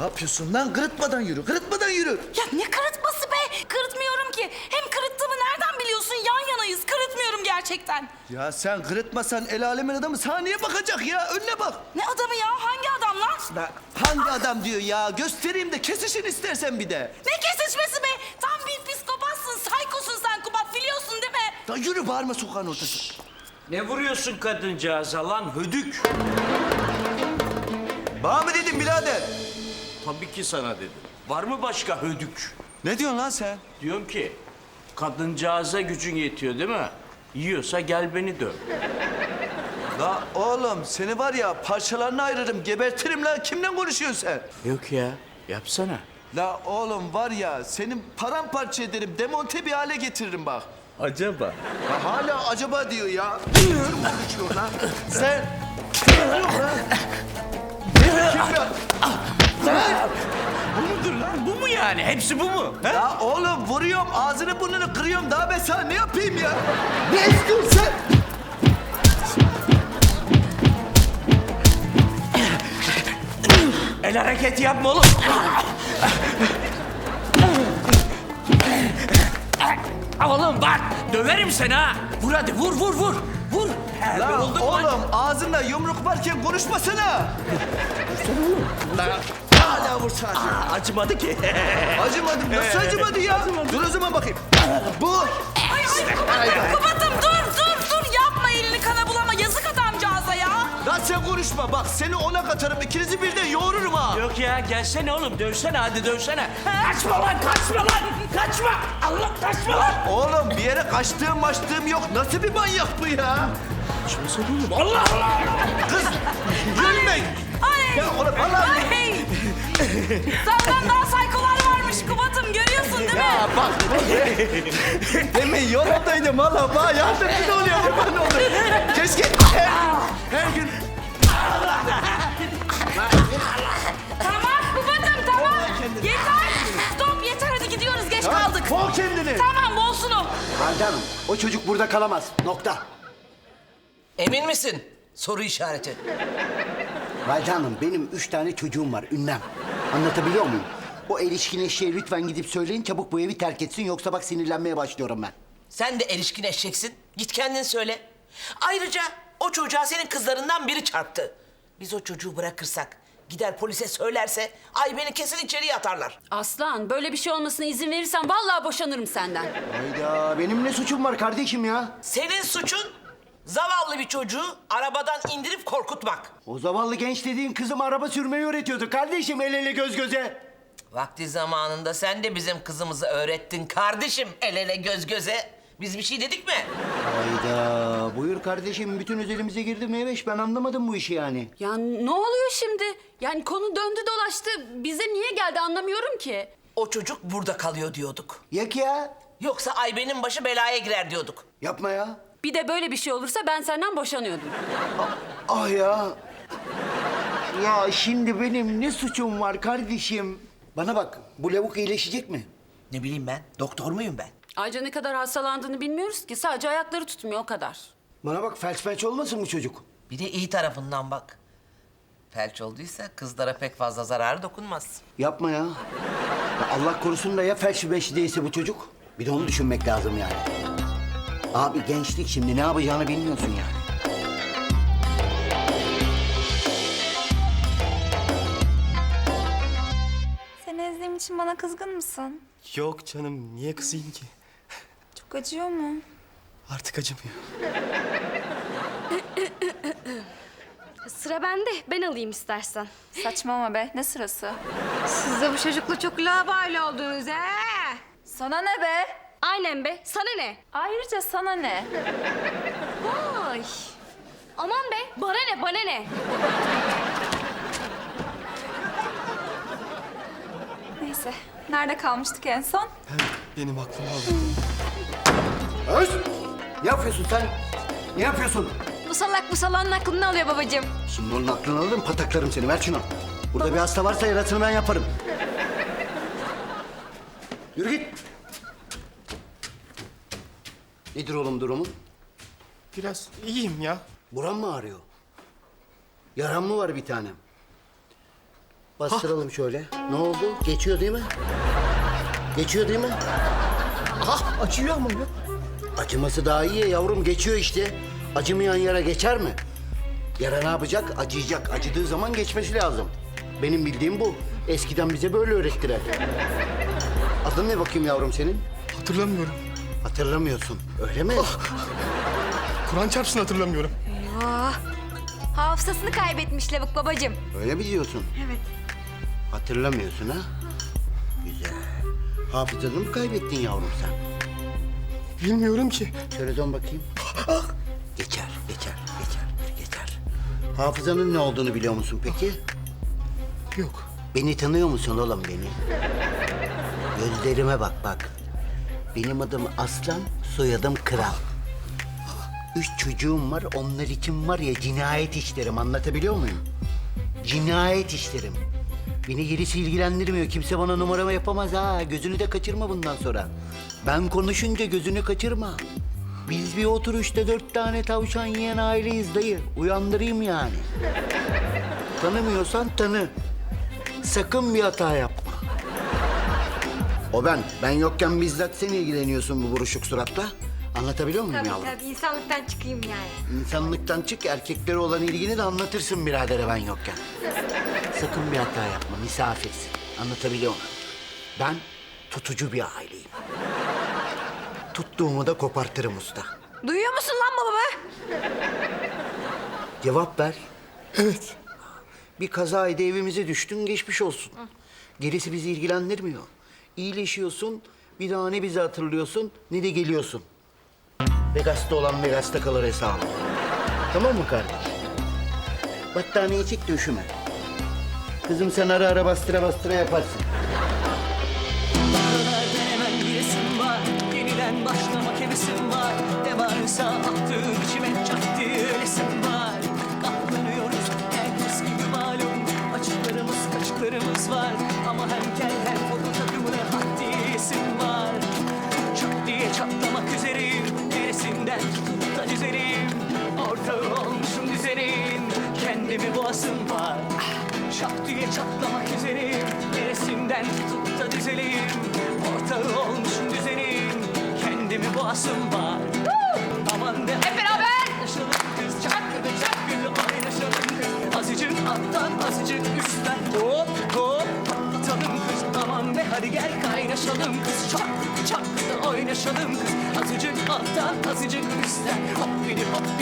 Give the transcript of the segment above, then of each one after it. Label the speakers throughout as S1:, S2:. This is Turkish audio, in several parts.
S1: Ne yapıyorsun lan? Kırıtmadan yürü, kırıtmadan yürü.
S2: Ya ne kırıtması be? Kırıtmıyorum ki. Hem kırıttığımı nereden biliyorsun? Yan yanayız. Kırıtmıyorum gerçekten.
S1: Ya sen kırıtmasan el alemin adamı saniye bakacak ya. Önüne bak.
S2: Ne adamı ya? Hangi adam lan?
S1: Lan hangi adam diyor ya? Göstereyim de kesişin istersen bir de.
S2: Ne kesişmesi be? Tam bir psikopatsın, saykosun sen Kubat biliyorsun değil mi?
S1: Da yürü bağırma sokağın ortası.
S3: Ne vuruyorsun kadıncağıza lan hödük?
S1: Bana mı dedin birader?
S3: Tabii ki sana dedim. Var mı başka hödük?
S1: Ne diyorsun lan sen?
S3: Diyorum ki kadıncağıza gücün yetiyor değil mi? Yiyorsa gel beni döv.
S1: La oğlum seni var ya parçalarına ayırırım, gebertirim lan. Kimle konuşuyorsun sen?
S3: Yok ya yapsana.
S1: La oğlum var ya senin paramparça ederim, demonte bir hale getiririm bak.
S3: Acaba?
S1: Ya hala acaba diyor ya. Bilmiyorum konuşuyor lan. Sen... Kim ya?
S3: Bu mudur lan? Bu mu yani? Hepsi bu mu? He?
S1: Ya oğlum vuruyorum, ağzını burnunu kırıyorum. Daha ben sana ne yapayım ya? Ne istiyorsun sen?
S3: El hareketi yapma oğlum. Oğlum bak döverim seni ha. Vur hadi vur vur vur. Vur.
S1: Lan oğlum ağzında yumruk varken konuşmasana. Lan hala vursana.
S3: Acımadı ki.
S1: Acımadım. Nasıl acımadı ya? Dur o zaman bakayım. Bu.
S2: Ay ay Kubat'ım, Kubat'ım dur dur dur. Yapma elini kana bulama. Yazık adamcağıza ya.
S1: Lan sen konuşma. Bak seni ona katarım. ikinizi birden yoğururum ha.
S3: Yok ya gelsene oğlum dövsene hadi dövsene. Kaçma lan kaçma lan kaçma. Allah kaçma lan.
S1: Oğlum bir yere kaçtığım maçtığım yok. Nasıl bir manyak bu ya?
S3: Allah Allah.
S1: Kız gülmeyin.
S2: Ay.
S1: Ya oğlum vallahi...
S2: Senden daha saykolar varmış Kubat'ım. Görüyorsun değil mi?
S1: Ya bak. Demin yoldaydım valla. Bana yardımcı oluyor kurban olur. Keşke her, her gün...
S2: Tamam Kubat'ım tamam. Yeter. Stop yeter hadi gidiyoruz. Geç kaldık.
S1: Bol kendini.
S2: Tamam bolsun o.
S4: Valide Hanım, o çocuk burada kalamaz. Nokta.
S5: Emin misin? Soru işareti.
S4: Valide Hanım, benim üç tane çocuğum var, ünlem. Anlatabiliyor muyum? O erişkin eşeğe lütfen gidip söyleyin çabuk bu evi terk etsin yoksa bak sinirlenmeye başlıyorum ben.
S5: Sen de erişkin eşeksin. Git kendin söyle. Ayrıca o çocuğa senin kızlarından biri çarptı. Biz o çocuğu bırakırsak, gider polise söylerse ay beni kesin içeriye atarlar.
S6: Aslan böyle bir şey olmasına izin verirsen vallahi boşanırım senden.
S4: Hayda, benim ne suçum var kardeşim ya?
S5: Senin suçun zavallı bir çocuğu arabadan indirip korkutmak.
S4: O zavallı genç dediğin kızım araba sürmeyi öğretiyordu kardeşim el ele göz göze.
S5: Vakti zamanında sen de bizim kızımızı öğrettin kardeşim el ele göz göze. Biz bir şey dedik mi?
S4: Hayda, buyur kardeşim bütün özelimize girdi Meveş ben anlamadım bu işi yani.
S6: Ya ne oluyor şimdi? Yani konu döndü dolaştı. Bize niye geldi anlamıyorum ki.
S5: O çocuk burada kalıyor diyorduk.
S4: Yak ya,
S5: Yoksa Ayben'in başı belaya girer diyorduk.
S4: yapma ya.
S6: Bir de böyle bir şey olursa ben senden boşanıyordum.
S4: Ah ya. Ya şimdi benim ne suçum var kardeşim? Bana bak, bu lavuk iyileşecek mi?
S5: Ne bileyim ben, doktor muyum ben?
S6: Ayrıca ne kadar hastalandığını bilmiyoruz ki. Sadece ayakları tutmuyor o kadar.
S4: Bana bak felç felç olmasın bu çocuk.
S5: Bir de iyi tarafından bak. Felç olduysa kızlara pek fazla zararı dokunmaz.
S4: Yapma ya. ya Allah korusun da ya felçli beşli değilse bu çocuk. Bir de onu düşünmek lazım yani. Abi gençlik şimdi ne yapacağını bilmiyorsun yani.
S7: Seni ezdiğim için bana kızgın mısın?
S8: Yok canım niye kızayım ki?
S7: Çok acıyor mu?
S8: Artık acımıyor.
S9: Sıra bende. Ben alayım istersen.
S7: Saçmalama be. Ne sırası?
S9: Siz de bu çocukla çok labali oldunuz he.
S7: Sana ne be?
S9: Aynen be. Sana ne?
S7: Ayrıca sana ne?
S9: Vay. Aman be. Bana ne? Bana ne?
S7: Neyse. Nerede kalmıştık en son?
S8: Benim aklım aldı.
S4: Öz! Ne yapıyorsun sen? Ne yapıyorsun?
S9: Bu salak bu salağın aklını alıyor babacığım.
S4: Şimdi onun aklını alırım pataklarım seni ver şunu. Burada bir hasta varsa yarasını ben yaparım. Yürü git. Nedir oğlum durumun?
S8: Biraz iyiyim ya.
S4: Buran mı ağrıyor? Yaran mı var bir tanem? Bastıralım şöyle. Ne oldu? Geçiyor değil mi? Geçiyor değil mi?
S8: Ah acıyor ama ya.
S4: Acıması daha iyi ya yavrum. Geçiyor işte. Acımayan yara geçer mi? Yara ne yapacak? Acıyacak. Acıdığı zaman geçmesi lazım. Benim bildiğim bu. Eskiden bize böyle öğrettiler. Adın ne bakayım yavrum senin?
S8: Hatırlamıyorum.
S4: Hatırlamıyorsun. Öyle mi?
S8: Kur'an çarpsın hatırlamıyorum.
S9: Eyvah. Hafızasını kaybetmiş Lavuk babacığım.
S4: Öyle mi diyorsun?
S9: Evet.
S4: Hatırlamıyorsun ha? Güzel. Hafızanı mı kaybettin yavrum sen?
S8: Bilmiyorum ki.
S4: Şöyle dön bakayım. Geçer, geçer, geçer, geçer. Hafızanın ne olduğunu biliyor musun peki?
S8: Yok.
S4: Beni tanıyor musun oğlum beni? Gözlerime bak bak. Benim adım Aslan, soyadım Kral. Üç çocuğum var, onlar için var ya cinayet işlerim. Anlatabiliyor muyum? Cinayet işlerim. Beni gerisi ilgilendirmiyor. Kimse bana numarama yapamaz ha. Gözünü de kaçırma bundan sonra. Ben konuşunca gözünü kaçırma. Biz bir oturuşta dört tane tavşan yiyen aileyiz dayı. Uyandırayım yani. Tanımıyorsan tanı. Sakın bir hata yapma. O ben. Ben yokken bizzat sen ilgileniyorsun bu buruşuk suratla. Anlatabiliyor muyum
S9: Tabii
S4: yavrum?
S9: tabii insanlıktan çıkayım yani.
S4: İnsanlıktan çık, erkeklere olan ilgini de anlatırsın biradere ben yokken. Sakın bir hata yapma, misafirsin. Anlatabiliyor muyum? Ben tutucu bir aileyim. Tuttuğumu da kopartırım usta.
S9: Duyuyor musun lan baba be?
S4: Cevap ver. Evet. Bir kazaydı evimize düştün geçmiş olsun. Gerisi bizi ilgilendirmiyor. İyileşiyorsun, bir daha ne bizi hatırlıyorsun ne de geliyorsun. Vegas'ta olan Vegas'ta kalır hesabı. Tamam mı kardeş? Battaniye çek de üşüme. Kızım sen ara ara bastıra bastıra yaparsın.
S3: Boğasım var. Aman de Hep beraber. Kız. Çakkıdı çakkıdı Oynaşalım kız. Azıcık alttan azıcık üstten. Hop hop. Patlatalım kız. Aman be. Hadi gel kaynaşalım kız. Çak çakkıdı oynaşalım kız. Azıcık alttan azıcık üstten. Hop bidi hop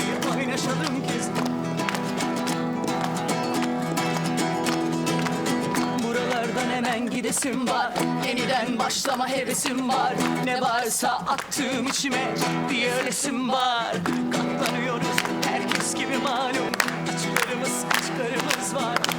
S3: hemen gidesim var. Yeniden başlama hevesim var. Ne varsa attığım içime bir ölesim var. Katlanıyoruz. Herkes gibi malum. Açıklarımız kaçıklarımız var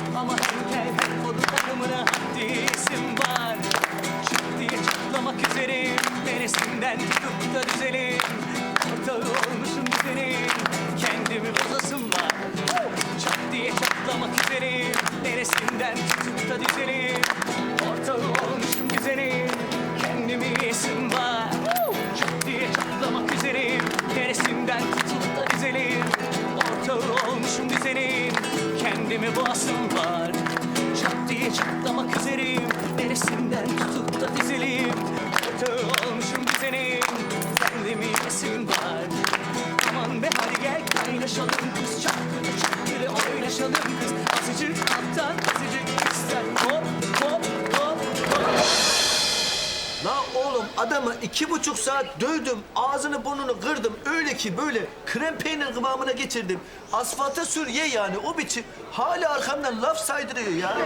S1: adamı iki buçuk saat dövdüm. Ağzını burnunu kırdım. Öyle ki böyle krem peynir kıvamına getirdim. Asfalta sür ye yani o biçim. Hala arkamdan laf saydırıyor ya.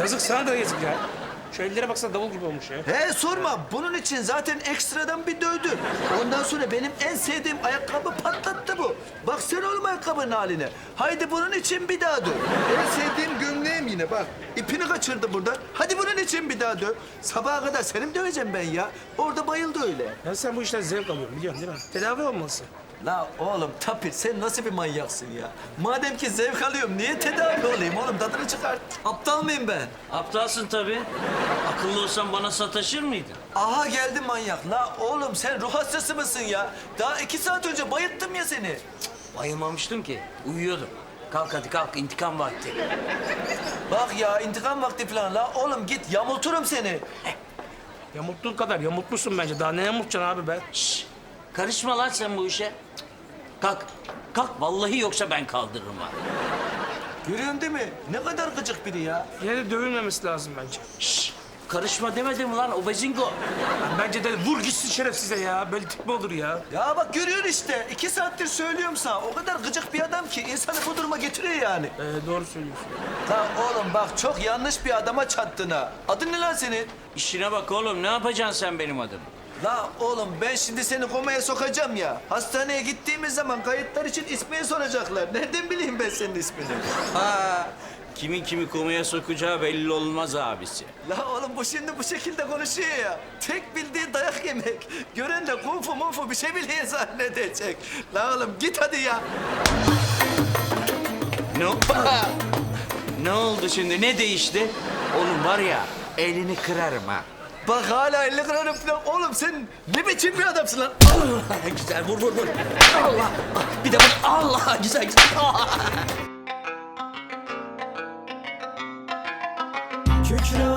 S10: Yazık sana da yazık ya. Şu ellere baksana davul gibi olmuş ya.
S1: He sorma. Bunun için zaten ekstradan bir dövdü. Ondan sonra benim en sevdiğim ayakkabı patlattı bu. Bak sen oğlum ayakkabının haline. Haydi bunun için bir daha döv. En sevdiğim gömleğim yine bak. İpini kaçırdı buradan. Hadi bunun için bir daha döv. Sabaha kadar seni mi döveceğim ben ya? Orada bayıldı öyle.
S10: Ya sen bu işten zevk alıyorsun biliyorsun değil mi? Tedavi olmalısın.
S1: La oğlum Tapir sen nasıl bir manyaksın ya? Madem ki zevk alıyorum niye tedavi olayım oğlum tadını çıkart. Aptal mıyım ben?
S3: Aptalsın tabii. Akıllı olsan bana sataşır mıydın?
S1: Aha geldi manyak. La oğlum sen ruh hastası mısın ya? Daha iki saat önce bayılttım ya seni.
S3: Bayılmamıştım ki. Uyuyordum.
S11: Kalk hadi kalk intikam vakti.
S1: Bak ya intikam vakti falan la. Oğlum git yamulturum seni.
S10: Yamulttuğun kadar yamultmuşsun bence. Daha ne yamultacaksın abi be?
S11: Şşş, karışma lan sen bu işe. Kalk. Kalk vallahi yoksa ben kaldırırım ha.
S1: Görüyorsun değil mi? Ne kadar gıcık biri ya.
S10: Yine de dövülmemesi lazım bence.
S11: Şşş, karışma demedim lan o bezingo.
S10: Bence de vur gitsin şerefsize ya. Böyle tip mi olur ya?
S1: Ya bak görüyorsun işte. iki saattir söylüyorum sana. O kadar gıcık bir adam ki insanı bu duruma getiriyor yani.
S10: Ee, doğru söylüyorsun.
S1: Lan oğlum bak çok yanlış bir adama çattın ha. Adın ne lan senin?
S11: İşine bak oğlum ne yapacaksın sen benim adım?
S1: La oğlum ben şimdi seni komaya sokacağım ya. Hastaneye gittiğimiz zaman kayıtlar için ismini soracaklar. Nereden bileyim ben senin ismini?
S11: Ha, kimin kimi komaya sokacağı belli olmaz abisi.
S1: La oğlum bu şimdi bu şekilde konuşuyor ya. Tek bildiği dayak yemek. Gören de kung fu munfu bir şey biliyor zannedecek. La oğlum git hadi ya.
S11: Ne, ne oldu şimdi ne değişti? Oğlum var ya elini kırarım ha.
S1: Bak hala elini kırarım falan. Oğlum sen ne biçim bir adamsın lan?
S11: güzel vur vur vur. Allah. Bir de vur. Allah güzel güzel.
S3: Kükre